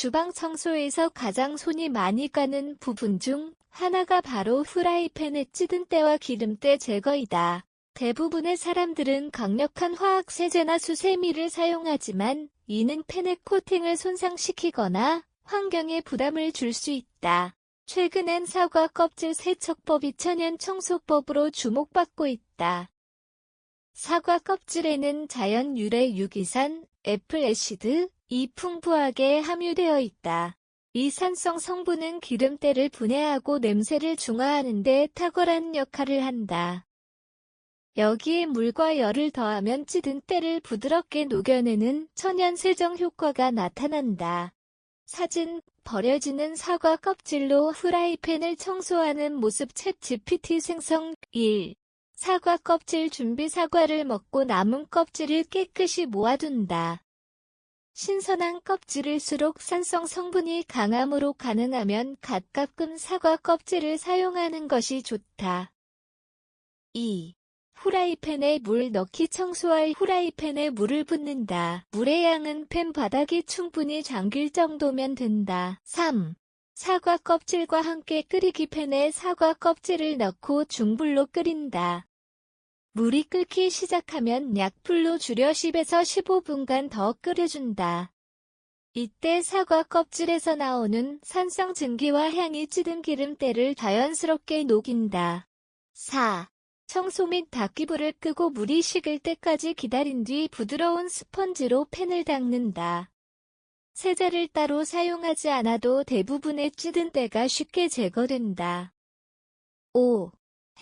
주방 청소에서 가장 손이 많이 가는 부분 중 하나가 바로 후라이팬의 찌든 때와 기름때 제거이다. 대부분의 사람들은 강력한 화학 세제나 수세미를 사용하지만 이는 팬의 코팅을 손상시키거나 환경에 부담을 줄 수 있다. 최근엔 사과 껍질 세척법이 천연 청소법으로 주목받고 있다. 사과 껍질에는 자연 유래 유기산, 애플 애시드, 이 풍부하게 함유되어 있다. 이 산성 성분은 기름때를 분해하고 냄새를 중화하는 데 탁월한 역할을 한다. 여기에 물과 열을 더하면 찌든 때를 부드럽게 녹여내는 천연 세정 효과가 나타난다. 사진, 버려지는 사과 껍질로 후라이팬을 청소하는 모습 챗 GPT 생성 1. 사과 껍질 준비 사과를 먹고 남은 껍질을 깨끗이 모아둔다. 신선한 껍질일수록 산성 성분이 강함으로 가능하면 가깝끔 사과 껍질을 사용하는 것이 좋다. 2. 후라이팬에 물 넣기 청소할 후라이팬에 물을 붓는다. 물의 양은 팬 바닥이 충분히 잠길 정도면 된다. 3. 사과 껍질과 함께 끓이기 팬에 사과 껍질을 넣고 중불로 끓인다. 물이 끓기 시작하면 약불로 줄여 10에서 15분간 더 끓여준다. 이때 사과 껍질에서 나오는 산성 증기와 향이 찌든 기름때를 자연스럽게 녹인다. 4. 청소 및 닦기불을 끄고 물이 식을 때까지 기다린 뒤 부드러운 스펀지로 팬을 닦는다. 세제를 따로 사용하지 않아도 대부분의 찌든 때가 쉽게 제거된다. 5.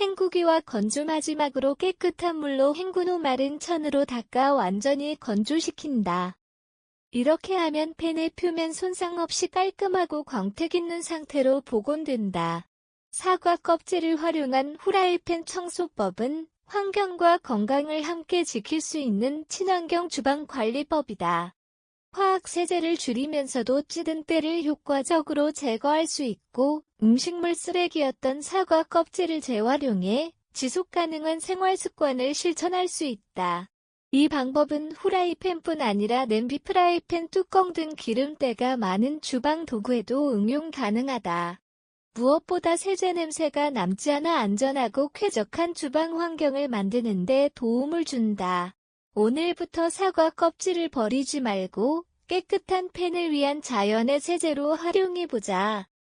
헹구기와 건조 마지막으로 깨끗한 물로 헹군 후 마른 천으로 닦아 완전히 건조시킨다. 이렇게 하면 팬의 표면 손상 없이 깔끔하고 광택 있는 상태로 복원된다. 사과 껍질을 활용한 후라이팬 청소법은 환경과 건강을 함께 지킬 수 있는 친환경 주방 관리법이다. 화학 세제를 줄이면서도 찌든 때를 효과적으로 제거할 수 있고 음식물 쓰레기였던 사과 껍질을 재활용해 지속 가능한 생활 습관을 실천할 수 있다. 이 방법은 후라이팬뿐 아니라 냄비 프라이팬 뚜껑 등 기름때가 많은 주방 도구에도 응용 가능하다. 무엇보다 세제 냄새가 남지 않아 안전하고 쾌적한 주방 환경을 만드는 데 도움을 준다. 오늘부터 사과 껍질을 버리지 말고 깨끗한 팬을 위한 자연의 세제로 활용해보자.